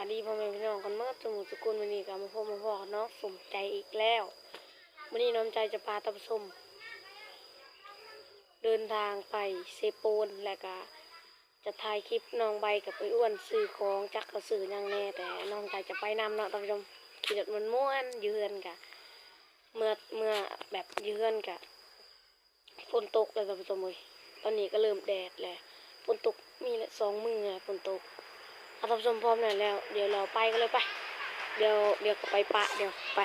วัสดีพ่อแม่พี่น้องกันเมื่อสมุทรสกุลวันนี้กับมาพบมาพ่อกับน้องสมใจอีกแล้ววันนี้น้องใจจะพาท่านผู้ชมเดินทางไปเซโปนและก็จะถ่ายคลิปน้องใบกับไปอ้วนซื้อของจักกระซื้อยังแน่แต่น้องใจจะไปนำเนาะท่านผู้ชมขี่รถมันม่วนยืนกะเมื่อเมื่อแบบยืนกะฝนตกเลยท่านผู้ชมเลยตอนนี้ก็เริ่มแดดแล้วฝนตกมีละสองมือฝนตก เอาท่านผู้ชมพร้อมหน่อยแล้ว เดี๋ยวเราไปกันเลยไป เดี๋ยวเดี๋ยวก็ไปปะเดี๋ยวไป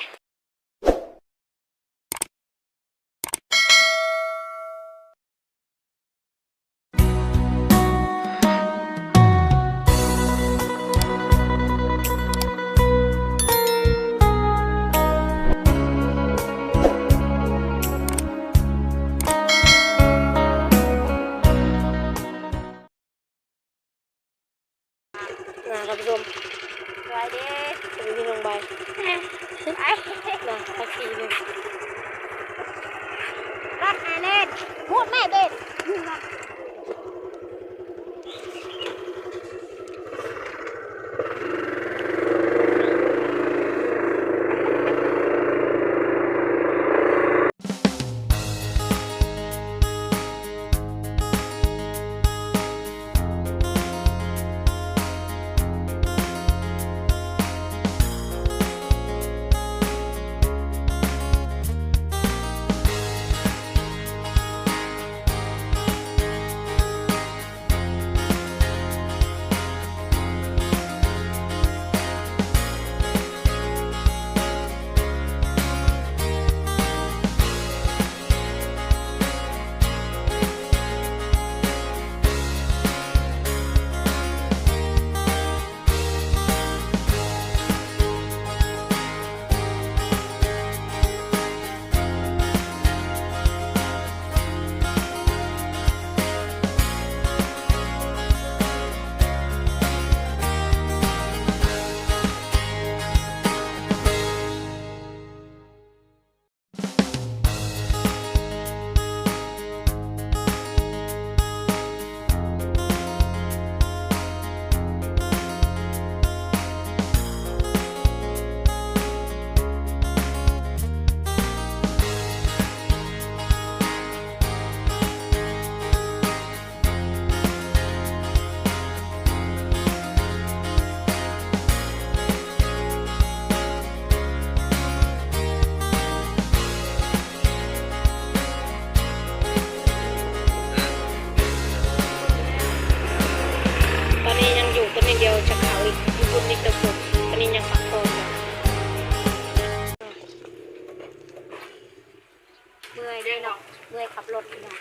เมื่อยด้วยเนาะเมื่อยขับรถเนาะ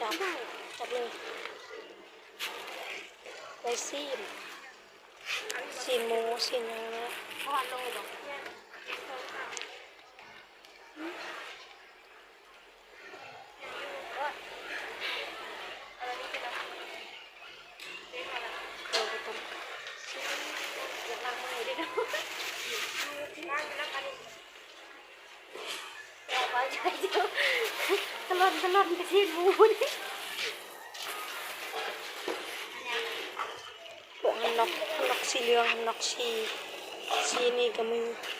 จับ จับเลยได้ซีนซีนหมูซีนอะไรนะพอโลบอก เอาไปต้มอยาก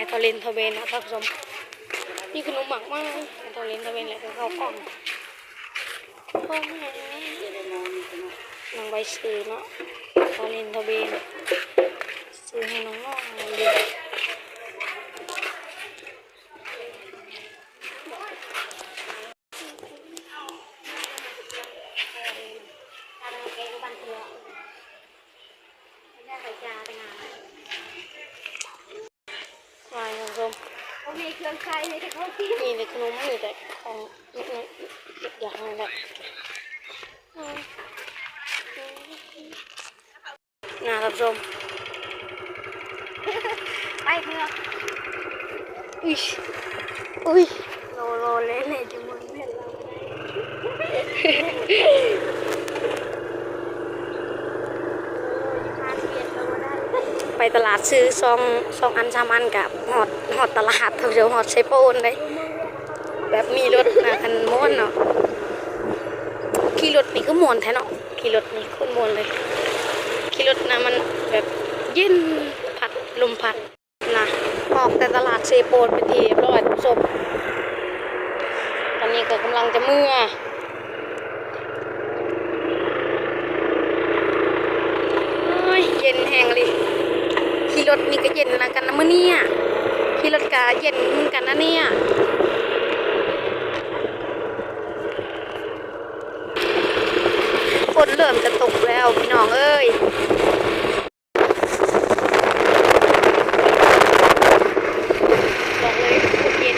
มฝากให้ทอเลนทเวนนะท่านผู้ชมมีขนมหมักมากให้ทอเลนทเวนแหละก็เข้ากล่องพ่อแม่น้องใบซื้อเนาะทอเลนทเวนซื้อให้น้องน้องยน ทำแกงบันเทือแม่ไปจาไปงาน มาท่านผู้ชม เขามีเครื่องใช้ในที่เขาที่ มีแต่ขนมมีแต่ของนิดนึงอย่างนั้นแหละอืม นะท่านผู้ชมไปเพื่ออุ้ยอุ้ยโลโลเล่เล่จะมึงเล่นเราห้าสิบเอ็ดเราได้ไปตลาดซื้อซองซองอันสามอันกับหอดหอดตลาดท่านผู้ชมหอดเซโปนเลยแบบมีรถนะคันม้วนเนาะขี่รถนี่ก็มวนแท้เนาะขี่รถนี่คนมวนเลย ขี่รถนะมันแบบเย็นพัดลมพัดนะออกแต่ตลาดเซโปนเป็นทีเรียบร้อยท่านผู้ชมตอนนี้ก็กำลังจะเมื่อเย็นแหงเลยขี่รถนี่ก็เย็นนะกันนะเมื่อเนี่ยขี่รถก็เย็นเหมือนกันนะเนี่ยฝนเริ่มจะตกแล้วพี่น้องเอ้ยบอกเลยฝนเย็น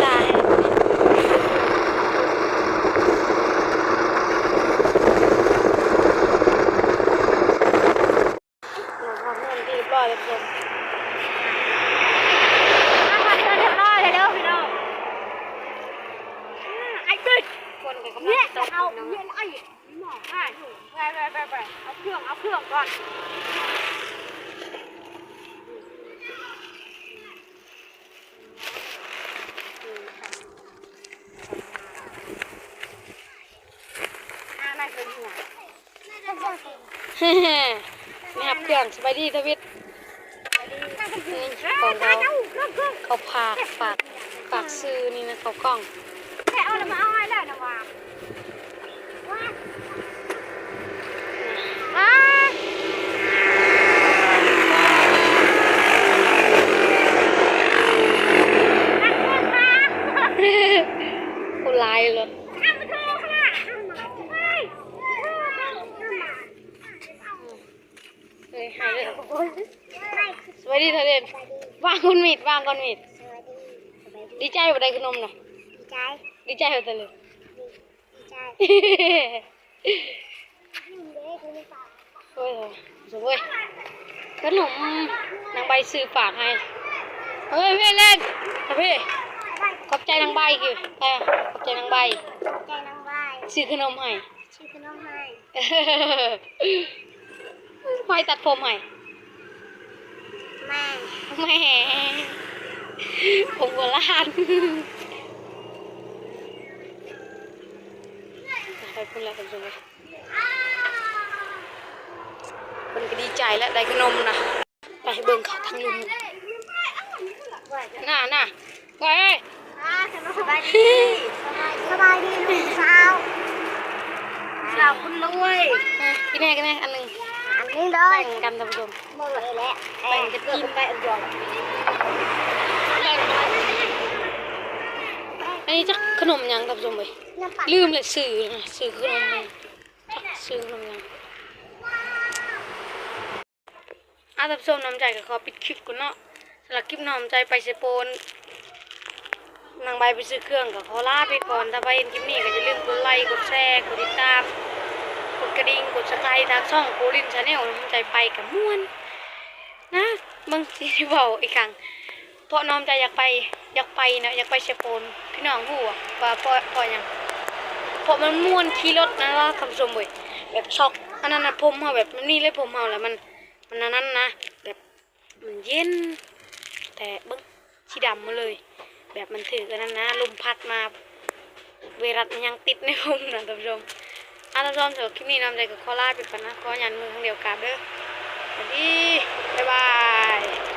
สายเราทำเงินที่เรียบร้อยแล้วทุกคน มาเรียบร้อยเลยเด้อพี่น้องไอ้ตึ๊ด คนก็กำลัง เนี่ย จะ จะ เอา เอาเย็นไอ้หมอไปไปไปไปไปเอาเครื่องเอาเครื่องก่อนอะไรเป็นหัว เฮ้ๆ นี่ครับเครื่องสบายดีทวิตนี่ของเราเขาพากฝากฝากซื้อนี่นะเขากล้อง แค่เอา เอาน้ำมาเอาให้เลยนะว่าว้า คนลายเลย ข้ามไปโทรค่ะเฮ้ย เฮ้ยหายเลยสวัสดีเธอเด่นวางคนมีดวางคนมีดดีใจบ่ได้ขนมน่ะดีใจ ดีใจเหรอเธอเลยดีใจโอ้ยสวยขนมนางใบซื้อฝากให้เฮ้ยพี่เล่นเอาพี่ขอบใจนางใบกี่เออขอบใจนางใบใจนางใบซื้อขนมให้ชื่อขนมให้ไฟตัดผมให้ แม่แหม่ผมโบราณไปพุ่นแล้วกันจุ๊บมันก็ดีใจแล้วได้ขนมนะไปเบิ่งเขาทางลุมน่าน่าไปเอ้ยอ่าสบายดีสบายดีลูกสาวสาวคุณรวยอะกินแน่กันแน่อันหนึ่งอันนี้เล แบ่ยงกันท่านผู้ชมหมดเลยแหละแบ่งจะกินไปอันเดียวแบ่งอันนี้จะขนมยังท่านผู้ชมเว้ยน้ำปั่นลืมเลยซื้อนะซื้อขนมมาจักซื้อขนมยังอาท่านผู้ชมน้ำใจก็ขอปิดคลิปก่อนเนาะสำหรับคลิปน้ำใจไปเซโปนนางใบไปซื้อเครื่องก็ขอลาไปก่อนถ้าไปเห็นคลิปนี้ก็อย่าลืมกดไลค์กดแชร์กดติดตาม กดกระดิ่งกดสไครต์ทางช่องโคลินชาแนลน้ำใจไปกับม่วน นะบางทีที่บอกอีกครั้งเพราะน้อมใจอยากไปอยากไปนะอยากไปเชฟโปนพี่น้องหูอะว่าเพราะเพราะยังเพราะมันม่วนขี่รถนะว่าคำชมเว้ยแบบช็อกอันนั้นนะผมเฮาแบบมันนี่เลยผมเฮาแหล้วมันมันอันนั้นนะแบบมันเย็น แต่บิ้งสีดำมาเลย แบบมันถือกันนั้นนะลมพัดมา เวรัสมันยังติดในผมนะท่านผู้ชม อาจารย์ชมเถอะคลิปนี้น้ำใจกับขอลาไปก่อนนะขอยันมือทั้งเดียวกลับเด้อสวัสดีบ๊ายบาย